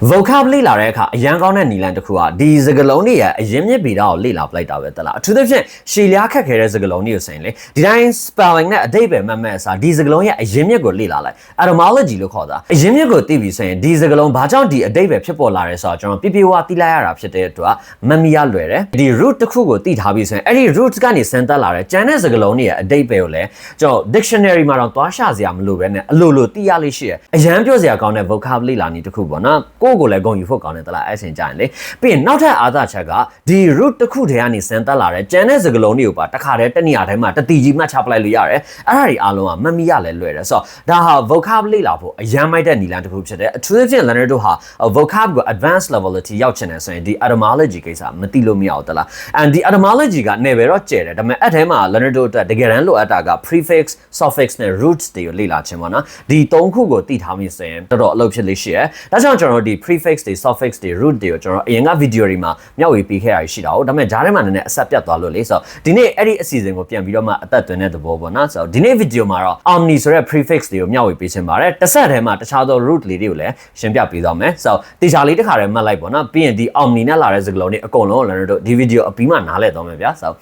vocab လေ့လာတဲ့အခါအရန်ကောင်းတဲ့နီလန်တစ်ခုကဒီစကားလုံးတွေရဲ့အရင်းမြစ်ဗီဒကိုလေ့လာပလိုက်တာပဲတလားအထူးသဖြင့်ရှည်လျားခက်ခဲတဲ့စကားလုံးတွေကိုဆိုရင်လေဒီတိုင်း spelling နဲ့အတိတ်ပဲမှတ်မှတ်အစားဒီစကားလုံးရဲ့အရင်းမြစ်ကိုလေ့လာလိုက် etymology လို့ခေါ်တာအရင်းမြစ်ကိုသိပြီဆိုရင်ဒီစကားလုံးဘာကြောင့်ဒီအတိတ်ပဲဖြစ်ပေါ်လာရဲဆိုတော့ကျွန်တော်ပြပြဝသိလိုက်ရတာဖြစ်တဲ့အတွက်မမီရလွယ်တယ်ဒီ root တစ်ခုကိုသိထားပြီဆိုရင်အဲ့ဒီ root ကနေဆင်းသက်လာတဲ့ကျန်တဲ့စကားလုံးတွေရဲ့အတိတ်ပဲကိုလည်းကျွန်တော် dictionary မှာတော့သွားရှာစရာမလိုပဲနဲ့အလိုလိုသိရလိမ့်ရှိရအရန်ပြောစရာကောင်းတဲ့ vocab လေ့လာနည်းတစ်ခုပေါ့နော်ကိုယ့်ကိုယ်လည်းဂုဏ်ယူဖို့ကောင်းတယ်တလားအဲ့ဆင်ကြရင်လေပြီးရင်နောက်ထပ်အားသာချက်ကဒီ root တစ်ခုတည်းကနေဆင်းသက်လာတဲ့ကျန်တဲ့စကားလုံးတွေကိုပါတစ်ခါတည်းတစ်နေရာတိုင်းမှာတတိကြီးမှတ်ချပလိုက်လို့ရတယ်အဲ့ဒါတွေအားလုံးကမမီရလဲလွယ်တယ်ဆိုတော့ဒါဟာ vocab လေ့လာဖို့အရန်မိုက်တဲ့နီလန်တစ်ခုဖြစ်တယ်အထူးသဖြင့် learner တို့ဟာ vocab ကို advanced level အထိရောက်ချင်တယ်ဆိုရင်ဒီ etymology ကိစ္စမသိလို့မရဘူးတလား and ဒီ etymology ကနေပဲတော့ကျဲတယ်ဒါပေမဲ့အဲ့ထဲမှာ learner တို့အတွက်တကယ်တမ်းလိုအပ်တာက prefix suffix နဲ့ roots တွေကိုလေ့လာခြင်းပေါ့နော်ဒီသုံးခုကိုသိထားမိဆိုရင်တော်တော်အလုပ်ဖြစ်လိမ့်ရှိရယ်ဒါကြောင့်ကျွန်တော်တို့ဒီ prefix တွေ suffix တွေ root တွေကိုကျွန်တော်အရင်က video တွေမှာမျှဝေပေးခဲ့ရရှိတာဟုတ်ဒါပေမဲ့ဂျားထဲမှာနည်းနည်းအဆက်ပြတ်သွားလို့လေဆိုတော့ဒီနေ့အဲ့ဒီအစီအစဉ်ကိုပြန်ပြီးတော့မှအသက်သွင်းတဲ့သဘောပေါ့နော်ဆိုတော့ဒီနေ့ video မှာတော့ omni ဆိုတဲ့ prefix တွေကိုမျှဝေပေးခြင်းပါတယ်တစ်ဆက်ထဲမှာတခြားသော root လေးတွေကိုလည်းရှင်းပြပေးသွားမယ်ဆိုတော့တေချာလေးတစ်ခါတည်းမှတ်လိုက်ပေါ့နော်ပြီးရင်ဒီ omni နဲ့လာတဲ့စကားလုံးတွေအကုန်လုံးကိုလည်းတို့ဒီ video အပြီးမှနားလည်သွားမယ်ဗျာဆိုတော့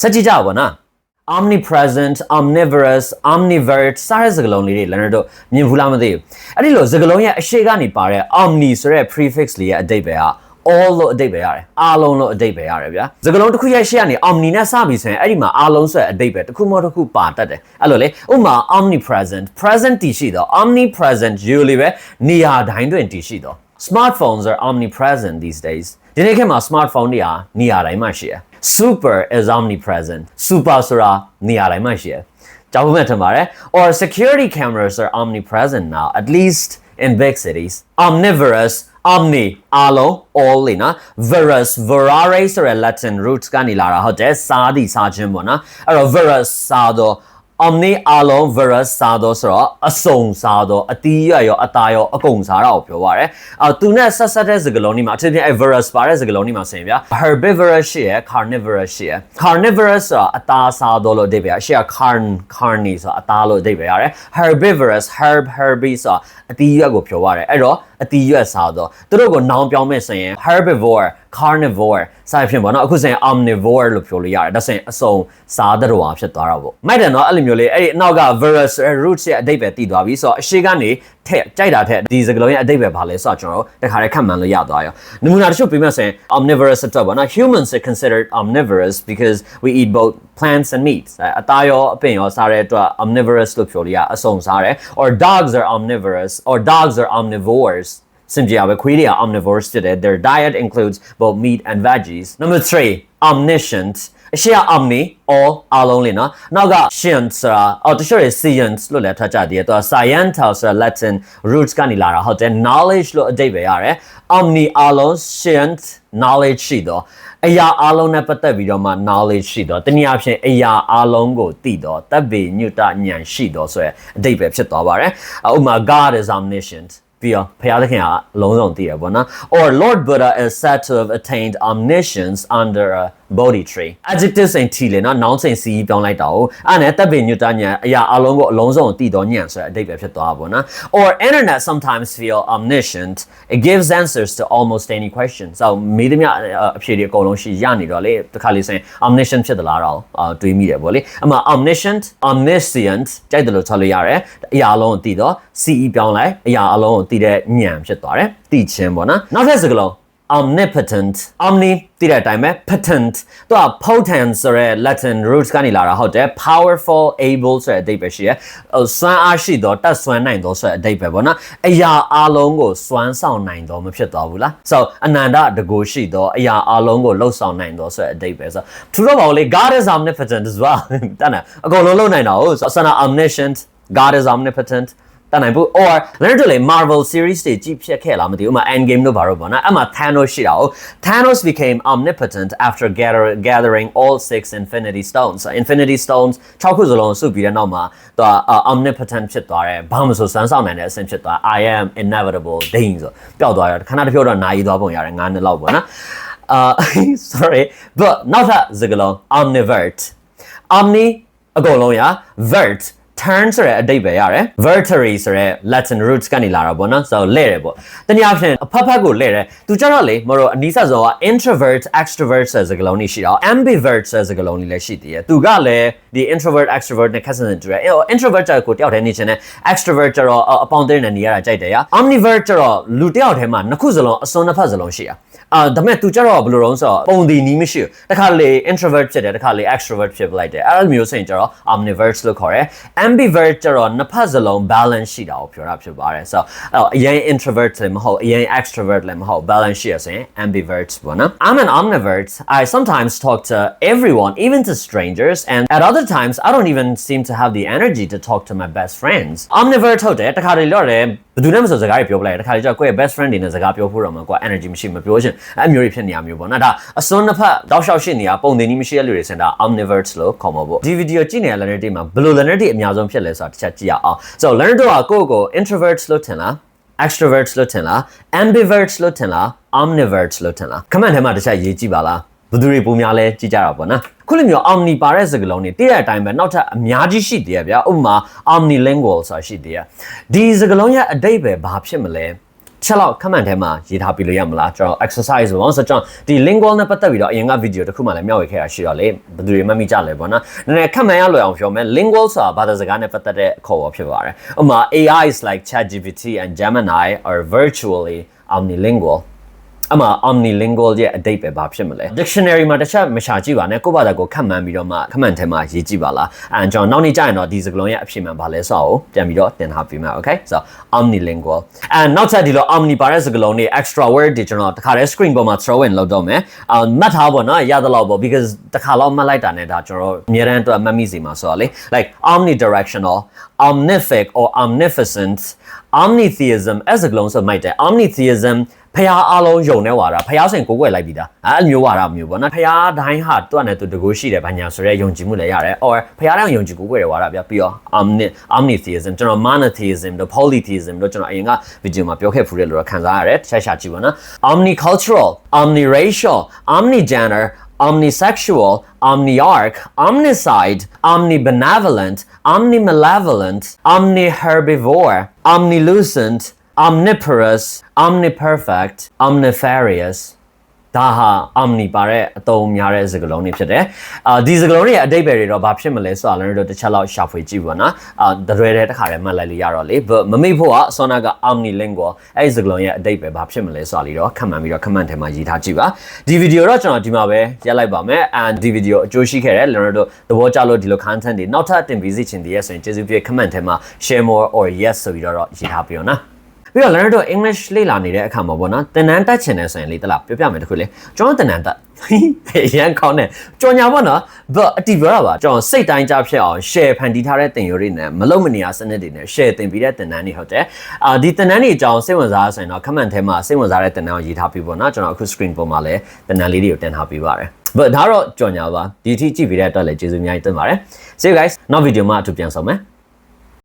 ဆက်ကြည့်ကြပါဘောနော် omnipresent omnivorous omnivert စတဲ့စကားလုံးလေးတွေလည်းတို့မြင်ဘူးလားမသိဘူးအဲ့ဒီလိုစကားလုံးရဲ့အရှိကနေပါတဲ့ omni ဆိုတဲ့ prefix လေးရဲ့အဓိပ္ပာယ်က all လို့အဓိပ္ပာယ်ရတယ်အားလုံးလို့အဓိပ္ပာယ်ရတယ်ဗျာစကားလုံးတစ်ခုရဲ့ရှေ့ကနေ omni နဲ့စပြီဆိုရင်အဲ့ဒီမှာအားလုံးဆိုတဲ့အဓိပ္ပာယ်တစ်ခုမှတစ်ခုပါတတ်တယ်အဲ့လိုလေဥပမာ omnipresent present တည်ရှိတော့ omnipresent usually ပဲနေရာတိုင်းတွင်တည်ရှိတော့ smartphones are omnipresent these days ဒီနေ့ခေတ်မှာ smartphone တွေဟာနေရာတိုင်းမှာရှိတယ် super is omnipresent super ဆိုတာနေရာတိုင်းမှာရှိတယ်ကြောက်ဖို့မှထင်ပါတယ် or security cameras are omnipresent now at least in big cities omnivorous omni အားလုံး all လေနော် verus verare ဆိုတဲ့ latin roots ကနေလာတာဟုတ်တယ်စားသည်စားခြင်းပေါ့နော်အဲ့တော့ verus စားတော့ Omni အားလုံး verus စားတော့ဆိုတော့အစုံစားတော့အတီးရရောအသားရောအကုန်စားတာကိုပြောပါရတယ်အော်သူနဲ့ဆက်ဆက်တဲ့စကားလုံးဒီမှာအထူးသဖြင့်အဲ verus ပါတဲ့စကားလုံးဒီမှာဆိုရင်ဗျာ herbivorous ရှိရယ် carnivorous ရှိရယ် carnivorous ဆိုတာအသားစားတော့လို့အဓိပ္ပာယ်ရှိရ carn carni ဆိုတာအသားလို့အဓိပ္ပာယ်ရတယ် herbivorous herb herbi ဆိုတာအတီးရွက်ကိုပြောရတယ်အဲ့တော့ အတီးရွက်စားတော့သူတို့ကိုနောင်ပြောင်းမဲ့ဆိုရင် herbivore carnivore စသဖြင့်ပေါ့နော်အခုဆိုရင် omnivore လို့ပြောလို့ရတယ်ဒါဆိုရင်အစုံစားတဲ့တော်ဖြစ်သွားတာပေါ့မိုက်တယ်နော်အဲ့လိုမျိုးလေးအဲ့ဒီအနောက်က verus roots ရဲ့အဓိပ္ပာယ်တည်သွားပြီဆိုတော့အရှိကနေထက်ကြိုက်တာထက်ဒီစကားလုံးရဲ့အဓိပ္ပာယ်ဘာလဲဆိုတော့ကျွန်တော်တို့တခါတည်းခန့်မှန်းလို့ရသွားရောနမူနာတစ်ချို့ပြမယ်ဆိုရင် omnivorous အတွက်ပေါ့နော် humans are considered omnivorous because we eat both plants and meats အသားရောအပင်ရောစားတဲ့အတွက် omnivorous လို့ပြောလို့ရအစုံစားတယ် or dogs are omnivorous or dogs are omnivores စင်ကြရပဲခွေးတွေက omnivores ဖြစ်တယ် their diet includes both meat and veggies number 3 omniscient အရှိက omni all အားလုံးလေနော်နောက်က science ဆိုတာအော်တချို့တွေ science လို့လည်းထွက်ကြသေးတယ်သူက sciental ဆိုတာ latin roots ကနေလာတာဟုတ်တယ် knowledge လို့အဓိပ္ပာယ်ရတယ် omni အားလုံး science knowledge ရှိတော့အရာအားလုံးနဲ့ပတ်သက်ပြီးတော့မှ knowledge ရှိတော့တနည်းအားဖြင့်အရာအားလုံးကိုသိတော့တပ်ပေညွတ်တဉာဏ်ရှိတော့ဆိုရယ်အဓိပ္ပာယ်ဖြစ်သွားပါတယ်ဥပမာ God is omniscient ပြီးတော့ဘုရားသခင်ကအလုံးစုံသိရပါတော့ or Lord Buddha is said to have attained omniscience under a Bodhi tree adjective စိန်ထီလေနော် noun စိန်စီပြောင်းလိုက်တာ哦အဲ့နဲ့တပ်ပင်ညွတ်တညံအရာအလုံးကိုအလုံးစုံတည်တော်ညံဆိုတဲ့အဓိပ္ပာယ်ဖြစ်သွားပါတော့ or internet sometimes feel omniscient it gives answers to almost any question so မေးသမျှအဖြေတွေအကုန်လုံးရှိရနေတော့လေတစ်ခါလေးဆိုရင် omniscient ဖြစ်သလားတော့တွေးမိတယ်ဗောလေအမှ omniscient omniscient ကြိုက်တယ်လို့ထားလို့ရတယ်အရာအလုံးကိုတည်တော့ CE ပြောင်းလိုက်အရာအလုံးကိုတည်တဲ့ညံဖြစ်သွားတယ်တည်ခြင်းပေါ့နော်နောက်ထပ်စကားလုံး omnipotent omni တည်တဲ့အတိုင်းပဲ potent သူက potent ဆိုတဲ့ latin roots ကနေလာတာဟုတ်တယ် powerful able ဆိုတဲ့အဓိပ္ပာယ်ရှိရယ်စွမ်းအားရှိတော့တတ်စွမ်းနိုင်တော့ဆိုတဲ့အဓိပ္ပာယ်ပေါ့နော်အရာအလုံးကိုစွမ်းဆောင်နိုင်တော့မဖြစ်သွားဘူးလား so အနန္တတကူရှိတော့အရာအလုံးကိုလှုပ်ဆောင်နိုင်တော့ဆိုတဲ့အဓိပ္ပာယ်ဆိုထူတော့ပါဦးလေ God is omnipotent as well တတ်နာအကုန်လုံးလုပ်နိုင်တာဟုတ်ဆိုတော့ omniscient God is omnipotent တတ်နိုင်ဘူး or လည်းတို့လေ Marvel series တွေကြည့်ဖြစ်ခဲ့လားမသိဘူးဥမာ Endgame တို့ဘာလို့ပေါ့နော်အဲ့မှာ Thanos ရှိတာ哦 Thanos became omnipotent after gather, gathering all six Infinity Stones so Infinity Stones 6ခုစလုံးစုပြီးတဲ့နောက်မှာသူက omnipotent ဖြစ်သွားတယ်ဘာမှမဆိုစမ်းဆောင်နိုင်တဲ့အဆင့်ဖြစ်သွား I am inevitable ဒိန်းဆိုပျောက်သွားရခဏတစ်ဖြုတ်တော့နာရီသွားပုံရတယ်9နှစ်လောက်ပေါ့နော်အာ sorry but နောက်ထပ်စကားလုံး omnivert omni အကုန်လုံးရ vert Turn ဆိုတဲ့အဓိပ္ပာယ်ရတယ် vertery ဆိုတဲ့ Latin roots ကနေလာတာပေါ့နော်ဆိုတော့လဲတယ်ပေါ့တနည်းအားဖြင့်အဖက်ဖက်ကိုလဲတယ်သူကြတော့လေမတို့အနီးဆက်ဆုံးက introvert extrovert ဆိုတဲ့စကားလုံးတွေရှိတော့ ambivert ဆိုတဲ့စကားလုံးတွေလည်းရှိသေးတယ်သူကလည်းဒီ introvert extrovert နဲ့ခက်ဆန်ဆန်တူတယ်အဲ့ introvert ကျတော့ကိုတယောက်တည်းနေချင်တယ် extrovert ကျတော့အပေါင်းအသင်းနဲ့နေရတာကြိုက်တယ်ရ omnivert ကျတော့လူတယောက်တည်းမှာနှစ်ခုစလုံးအစွန်းနှစ်ဖက်စလုံးရှိရအာဒါပေမဲ့သူကြတော့ဘယ်လိုလုံးဆိုတော့ပုံဒီနီးမရှိဘူးတခါလေ introvert ဖြစ်တယ်တခါလေ extrovert ဖြစ်ပလိုက်တယ်အဲ့လိုမျိုးဆိုရင်ကျတော့ omnivert လို့ခေါ်တယ် ambivert ကျတော့နှစ်ဖက်စလုံး balance ရှိတာကိုပြောတာဖြစ်ပါတယ်ဆိုတော့အဲ့တော့အရင် introvert လည်းမဟုတ်အရင် extrovert လည်းမဟုတ် balance ရှိရဆိုရင် ambivert ပေါ့နော် I'm an omnivert I sometimes talk to everyone even to strangers and at other times I don't even seem to have the energy to talk to my best friends omnivert ဟုတ်တယ်တခါလေတော့တယ်ဘယ်သူနဲ့မဆိုစကားတွေပြောပလိုက်တယ်တခါလေကျတော့ကိုယ့်ရဲ့ best friend တွေနဲ့စကားပြောဖို့တော့မှကိုယ် energy မရှိမပြောချင်အဲ့မျိုးတွေဖြစ်နေရမျိုးပေါ့နော်ဒါအစွန်းတစ်ဖက်တောက်လျှောက်ရှိနေတာပုံတင်ကြီးမရှိတဲ့လူတွေစင်တာ omnivert လို့ခေါ်မှာပေါ့ဒီဗီဒီယိုကြည့်နေတဲ့ learner တွေမှာဘယ်လို learner တွေအများဆုံး ုံးဖြစ်လဲဆိုတာတစ်ချက်ကြည့်ရအောင် so learner တို့ကကိုယ့်ကို introvert လို့ထင်လား extrovert လို့ထင်လား ambivert လို့ထင်လား omnivert လို့ထင်လား comment ထဲမှာတစ်ချက်ရေးကြည့်ပါလားဘယ်သူတွေပုံများလဲကြည့်ကြတာပေါ့နော်ခုလိုမျိုး omni ပါတဲ့စကားလုံးတွေတိတဲ့အတိုင်းပဲနောက်ထပ်အများကြီးရှိသေးရဗျာဥပမာ omnilingual ဆိုတာရှိသေးရဒီစကားလုံးရဲ့အတိတ်ပဲဘာဖြစ်မလဲ ချက်လောက် comment ထဲမှာရေးထားပြလို့ရမလားကျွန်တော် exercise ပေါ့ဆိုတော့ဒီ lingual နဲ့ပတ်သက်ပြီးတော့အရင်က video တစ်ခုမှလည်းမျှဝေခဲ့တာရှိတော့လေဘယ်သူတွေမှတ်မိကြလဲပေါ့နော်နည်းနည်း comment ရလွယ်အောင်ပြောမယ် lingual ဆိုတာဘာသာစကားနဲ့ပတ်သက်တဲ့အခေါ်အဝေါ်ဖြစ်ပါတယ်ဥပမာ AI is like ChatGPT and Gemini are virtually omnilingual အမှ omnilingual ရဲ့အတိတ်ပဲဘာဖြစ်မလဲ dictionary မှာတစ်ချက်မရှာကြည့်ပါနဲ့ကိုယ့်ဘာသာကိုခက်မှန်းပြီးတော့မှခက်မှန်ထဲမှာရေးကြည့်ပါလားအဲကျွန်တော်နောက်နေ့ကျရင်တော့ဒီစကားလုံးရဲ့အဖြစ်မှန်ဘာလဲဆိုတော့ပြန်ပြီးတော့တင်ထားပေးမယ် okay so omnilingual and နောက်ထပ်ဒီလို omni ပါတဲ့စကားလုံးတွေ extra word တွေကျွန်တော်တခါတည်း screen ပေါ်မှာ throw in လုပ်တော့မယ်အမှတ်ထားပါတော့ရသလောက်ပေါ့ because တခါလောက်မှတ်လိုက်တာနဲ့ဒါကျွန်တော်အများတန်းအတွက်မှတ်မိစီမှာဆိုတော့လေ like omnidirectional omnific or omnificent omnitheism အဲ့စကလုံးဆိုမိုက်တယ် omnitheism ဖះအားလုံးယုံနေဝါတာဖះဆင်ကိုကိုွယ်လိုက်ပြီးသားအဲ့မျိုးဝါတာမျိုးပေါ့နော်ဖះတိုင်းဟာသူ့အနေနဲ့သူတကူရှိတယ်ဘာညာဆိုရဲယုံကြည်မှုလည်းရတယ် or ဖះတိုင်းယုံကြည်ကိုကိုွယ်တယ်ဝါတာဗျပြီးတော့ omni omnitheism ကျွန်တော် monotheism တို့ polytheism တို့ကျွန်တော်အရင်ကဗီဒီယိုမှာပြောခဲ့ဖူးတယ်လို့ခံစားရတယ်တစ်ချက်ရှာကြည့်ပါနော် omnicultural omniracial omnigender omnisexual, omniarch, omnicide, omnibenevolent, omnimalevolent, omniherbivore, omnilucent, omniporous, omniperfect, omnifarious ဒါဟာ omni ပါတဲ့အသုံးများတဲ့စကားလုံးတွေဖြစ်တယ်။အာဒီစကားလုံးတွေရဲ့အတိတ်ပဲတွေတော့ဘာဖြစ်မလဲဆိုတာလည်းတို့တစ်ချက်လောက်ရှာဖွေကြည့်ပါနော်။အာတရွဲတဲ့တစ်ခါတည်းမှတ်လိုက်လို့ရတော့လေမမေ့ဖို့ကအစောနာက omnilingual အဲ့ဒီစကားလုံးရဲ့အတိတ်ပဲဘာဖြစ်မလဲဆိုတာလေးတော့ခက်မှန်ပြီးတော့ comment ထဲမှာရေးထားကြည့်ပါ။ဒီဗီဒီယိုတော့ကျွန်တော်ဒီမှာပဲရက်လိုက်ပါမယ်။ and ဒီဗီဒီယိုအကျိုးရှိခဲ့တယ်လည်းတို့သဘောကျလို့ဒီလို content တွေနောက်ထပ်တင်ပေးစီချင်သေးရဲ့ဆိုရင်ကျေးဇူးပြု comment ထဲမှာ share more or yes ဆိုပြီးတော့ရေးထားပြရောနော်။ ပြီးတော့ learner တို့ English လေ့လာနေတဲ့အခါမှာပေါ့နော်သင်တန်းတက်ချင်တယ်ဆိုရင်လေတလားပြောပြမယ်တခုလေကျွန်တော်သင်တန်းတက်ရန်ကောင်းတယ်ကြော်ညာပေါ့နော် but အတီပြောတာပါကျွန်တော်စိတ်တိုင်းကြဖြစ်အောင် share ဖန်တီးထားတဲ့သင်ရိုးတွေနဲ့မလုံးမနေရစနစ်တွေနဲ့ share သင်ပေးတဲ့သင်တန်းတွေဟုတ်တယ်အာဒီသင်တန်းတွေအကြောင်းစိတ်ဝင်စားဆိုရင်တော့ comment ထဲမှာစိတ်ဝင်စားတဲ့သင်တန်းကိုရေးထားပြီးပေါ့နော်ကျွန်တော်အခု screen ပေါ်မှာလည်းသင်တန်းလေးတွေကိုတင်ထားပေးပါတယ် but ဒါတော့ကြော်ညာပါဒီအထိကြည့်ပေးတဲ့အတွက်လည်းကျေးဇူးအများကြီးတင်ပါတယ် see you guys နောက်ဗီဒီယိုမှာအထူးပြန်ဆောင်မယ်